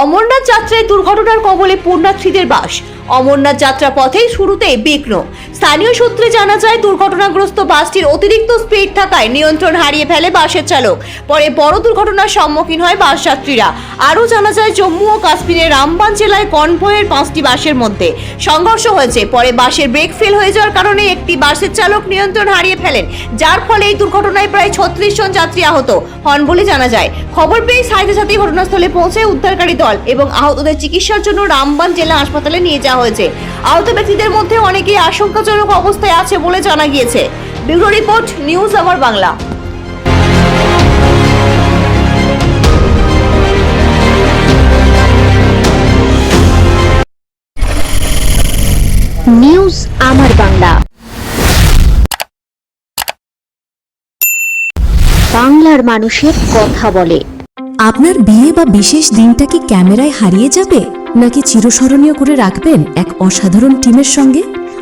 অমরনাথ যাত্রায় দুর্ঘটনার কবলে পুণ্যার্থীদের বাস। অমরনাথ যাত্রা পথেই শুরুতে বিঘ্ন। স্থানীয় সূত্রে জানা যায়, দুর্ঘটনাগ্রস্ত বাসটির অতিরিক্ত স্পিড থাকায় নিয়ন্ত্রণ হারিয়ে ফেলে বাসের চালক। পরে বড় দুর্ঘটনার সম্মুখীন হয় বাস যাত্রীরা আরও জানা যায়, জম্মু ও কাশ্মীরের রামবান জেলায় কনভয়ের পাঁচটি বাসের মধ্যে সংঘর্ষ হয়েছে। পরে বাসের ব্রেক ফেল হয়ে যাওয়ার কারণে একটি বাসের চালক নিয়ন্ত্রণ হারিয়ে ফেলেন, যার ফলে এই দুর্ঘটনায় প্রায় ছত্রিশ জন যাত্রী আহত হন বলে জানা যায়। খবর পেয়ে সাথে সাথে ঘটনাস্থলে পৌঁছে উদ্ধারকারী দল এবং আহতদের চিকিৎসার জন্য রামবান জেলা হাসপাতালে নিয়ে যাওয়া হয়েছে। আহত ব্যক্তিদের মধ্যে অনেকেই আশঙ্কাজনক অবস্থায় আছে বলে জানা গিয়েছে। ব্যুরো রিপোর্ট, নিউজ আমার বাংলা। নিউজ আমার বাংলা। বাংলার মানুষের কথা বলে। আপনার বিয়ে বা বিশেষ দিনটা কি ক্যামেরায় হারিয়ে যাবে, নাকি চিরস্মরণীয় করে রাখবেন এক অসাধারণ টিমের সঙ্গে?